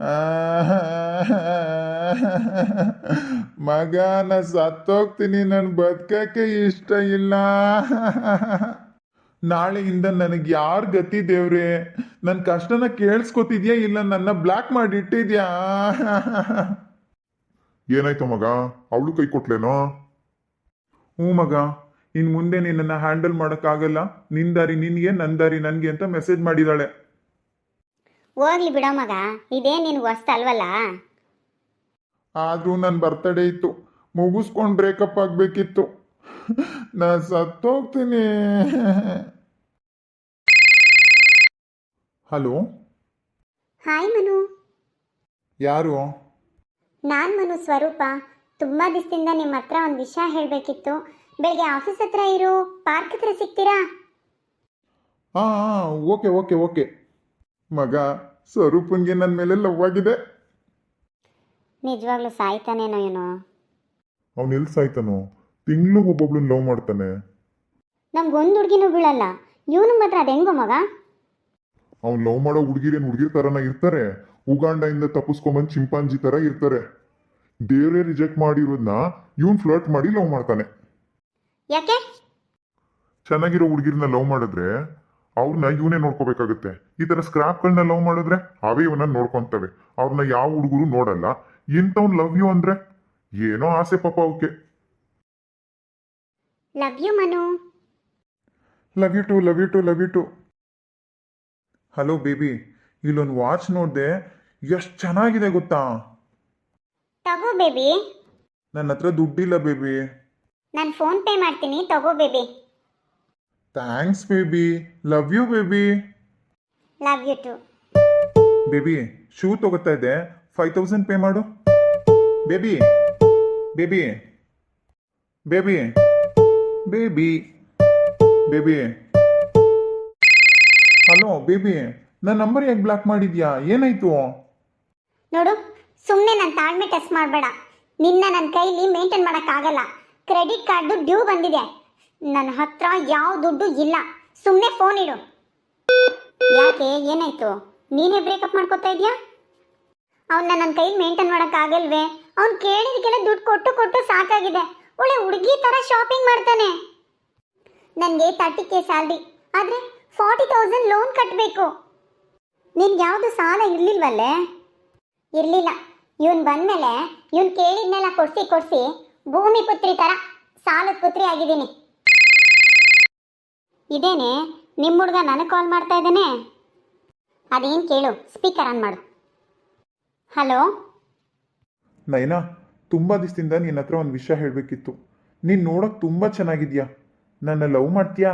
ಮಗ ನ ಸತ್ತೋಗ್ತೀನಿ ನನ್ ಬದುಕಕ್ಕೆ ಇಷ್ಟ ಇಲ್ಲ. ನಾಳೆಯಿಂದ ನನಗೆ ಯಾರ್ ಗತಿ ದೇವ್ರೆ? ನನ್ನ ಕಷ್ಟನ ಕೇಳಿಸ್ಕೊತಿದ್ಯಾ ಇಲ್ಲ ನನ್ನ ಬ್ಲಾಕ್ ಮಾಡಿಟ್ಟಿದ್ಯಾ? ಏನಾಯ್ತು ಮಗ? ಅವಳು ಕೈ ಕೊಟ್ಲೇನೋ? ಹ್ಞೂ ಮಗ ಇನ್ ಮುಂದೆ ನಿನ್ನನ್ನು ಹ್ಯಾಂಡಲ್ ಮಾಡೋಕ್ಕಾಗಲ್ಲ. ನಿನ್ ದಾರಿ ನಿನ್ಗೆ ನನ್ನ ದಾರಿ ನನಗೆ ಅಂತ ಮೆಸೇಜ್ ಮಾಡಿದಾಳೆ. ಹೋಗ್ಲಿ ಬಿಡೋ ಮಗ ಇದೇ ನಿನ್ಗೆ ಹೊಸ್ತಲ್ವಲ್ಲ ಆದರೂ ನನ್ನ ಬರ್ತಡೇ ಇತ್ತು ಮುಗಿಸ್ಕೊಂಡು ಬ್ರೇಕಪ್ ಆಗಬೇಕಿತ್ತು. ನಾ ಸತ್ತೋಗ್ತೀನಿ ಹಲೋ? ಹಾಯ್ ಮನು. ಯಾರು? ನಾನು ಮನು ಸ್ವರೂಪ. ತುಂಬ ದಿವಸದಿಂದ ನಿಮ್ಮ ಹತ್ರ ಒಂದು ವಿಷಯ ಹೇಳಬೇಕಿತ್ತು. ಬೆಳಗ್ಗೆ ಆಫೀಸ್ ಹತ್ರ ಇರೋ ಪಾರ್ಕ್ ಹತ್ರ ಸಿಗ್ತೀರಾ? ಹಾಂ ಹಾಂ ಓಕೆ ಓಕೆ ಓಕೆ. ಮಗ ಸ್ವರೂಪನ್ಗೆ ನನ್ನ ಮೇಲೆ ಲವ್ ಆಗಿದೆ. ನಿಜವಾಗ್ಲೂ ಸಾಯ್ತಾನೇನೋ ಏನೋ. ಅವ್ನು ಎಲ್ಲಿ ಸಾಯ್ತಾನೋ? ತಿಂಗಳು ಒಬ್ಬೊಬ್ಳು ಲವ್ ಮಾಡ್ತಾನೆ. ನಮ್ಗೊಂದು ಹುಡುಗಿನೂ ಬೀಳಲ್ಲ. ಇವನು ಮಾತ್ರ ಅದು ಹೆಂಗೋ ಮಗ? ಅವ್ನು ಲವ್ ಮಾಡೋ ಹುಡುಗಿರೇನು ಹುಡುಗಿರ್ ಥರನ ಇರ್ತಾರೆ? ಉಗಾಂಡದಿಂದ ತಪ್ಪಿಸ್ಕೊಂಬಂದು ಚಿಂಪಾಂಜಿ ತರ ಇರ್ತಾರೆ. ದೇವ್ರೆ ರಿಜೆಕ್ಟ್ ಮಾಡಿರೋದನ್ನ ಇವನು ಫ್ಲರ್ಟ್ ಮಾಡಿ ಲವ್ ಮಾಡ್ತಾನೆ. ಯಾಕೆ? ಚೆನ್ನಾಗಿರೋ ಹುಡುಗಿರನ್ನ ಲವ್ ಮಾಡಿದ್ರೆ ಅವ್ರನ್ನ ಇವನೇ ನೋಡ್ಕೋಬೇಕಾಗುತ್ತೆ. ಈ ತರ ಸ್ಕ್ರಾಪ್ಗಳನ್ನ ಲವ್ ಮಾಡಿದ್ರೆ ಅವೇ ಇವನ್ನ ನೋಡ್ಕೊಂತವೆ. ಅವ್ರನ್ನ ಯಾವ ಹುಡುಗರು ನೋಡಲ್ಲ. ಇಂಥವ್ನ್ ಲವ್ ಯು ಅಂದ್ರೆ ಏನೋ ಆಸೆ ಪಾಪ ಅವಕ್ಕೆ love you Manu. Love you too love you too love you too hello baby ಇಲ್ಲೊಂದು ವಾಚ್ ನೋಡಿದೆ. ಎಷ್ಟು ಚೆನ್ನಾಗಿದೆ ಗೊತ್ತಾ? ತಗೋ ಬೇಬಿ ನನ್ನ ಹತ್ರ ದುಡ್ಡಿಲ್ಲ ಬೇಬಿ ನಾನು ಫೋನ್ ಪೇ ಮಾಡ್ತೀನಿ. ತಗೋ baby thanks baby love you baby love you too baby shoe ತಗೋತಾ ಇದೆ ಫೈವ್ ತೌಸಂಡ್ ಪೇ ಮಾಡು. Baby baby baby baby baby hello baby ನನ್ನ ನಂಬರ್ ಯಾಕೆ ಬ್ಲಾಕ್ ಮಾಡಿದ್ಯಾ? ಏನಾಯ್ತು? ನೋಡು ಸುಮ್ಮನೆ ನನ್ನ ತಾಳ್ಮೆ ಟೆಸ್ಟ್ ಮಾಡಬೇಡ. ನಿನ್ನ ನನ್ನ ಕೈಲಿ ಮೇಂಟೈನ್ ಮಾಡೋಕ್ಕಾಗಲ್ಲ. ಕ್ರೆಡಿಟ್ ಕಾರ್ಡು ಡ್ಯೂ ಬಂದಿದೆ. ನನ್ನ ಹತ್ರ ಯಾವ ದುಡ್ಡು ಇಲ್ಲ. ಸುಮ್ಮನೆ ಫೋನ್ ಇಡು. ಯಾಕೆ? ಏನಾಯ್ತು? ನೀನೇ ಬ್ರೇಕಪ್ ಮಾಡ್ಕೋತಾ ಇದೀಯಾ? ಅವನ್ನ ನನ್ನ ಕೈಲಿ ಮೇಂಟೈನ್ ಮಾಡೋಕ್ಕಾಗಲ್ವೇ ಅವ್ನು ಕೇಳಿದಕ್ಕೆಲ್ಲ ದುಡ್ಡು ಕೊಟ್ಟು ಕೊಟ್ಟು ಸಾಕಾಗಿದೆ. ಒಳ್ಳೆ ಹುಡುಗಿ ಥರ ಶಾಪಿಂಗ್ ಮಾಡ್ತಾನೆ. ನನಗೆ ತರ್ಟಿ ಕೆ ಸ್ಯಾಲ್ರಿ ಆದರೆ ಫಾರ್ಟಿ ತೌಸಂಡ್ ಲೋನ್ ಕಟ್ಟಬೇಕು ನಿನ್ಗೆ ಯಾವುದು ಸಾಲ ಇರಲಿಲ್ವಲ್ಲೇ? ಇರಲಿಲ್ಲ. ಇವನ್ ಬಂದಮೇಲೆ, ಇವನ್ ಕೇಳಿದ್ನೆಲ್ಲ ಕೊಡಿಸಿ ಕೊಡಿಸಿ ಭೂಮಿ ಪುತ್ರಿ ತರ ಸಾಲದ ಪುತ್ರಿ ಆಗಿದ್ದೀನಿ. ಇದೇನೆ ನಿಮ್ಮ ಹುಡುಗ ನನಗೆ ಕಾಲ್ ಮಾಡ್ತಾ ಇದ್ದಾನೆ? ಅದೇನು ಕೇಳು ಸ್ಪೀಕರ್ ಆನ್ ಮಾಡು. ಹಲೋ ನೈನಾ, ತುಂಬ ದಿವಸದಿಂದ ನಿನ್ನ ಹತ್ರ ಒಂದು ವಿಷಯ ಹೇಳಬೇಕಿತ್ತು. ನೀನು ನೋಡೋಕೆ ತುಂಬ ಚೆನ್ನಾಗಿದ್ಯಾ? ನನ್ನ ಲವ್ ಮಾಡ್ತೀಯಾ?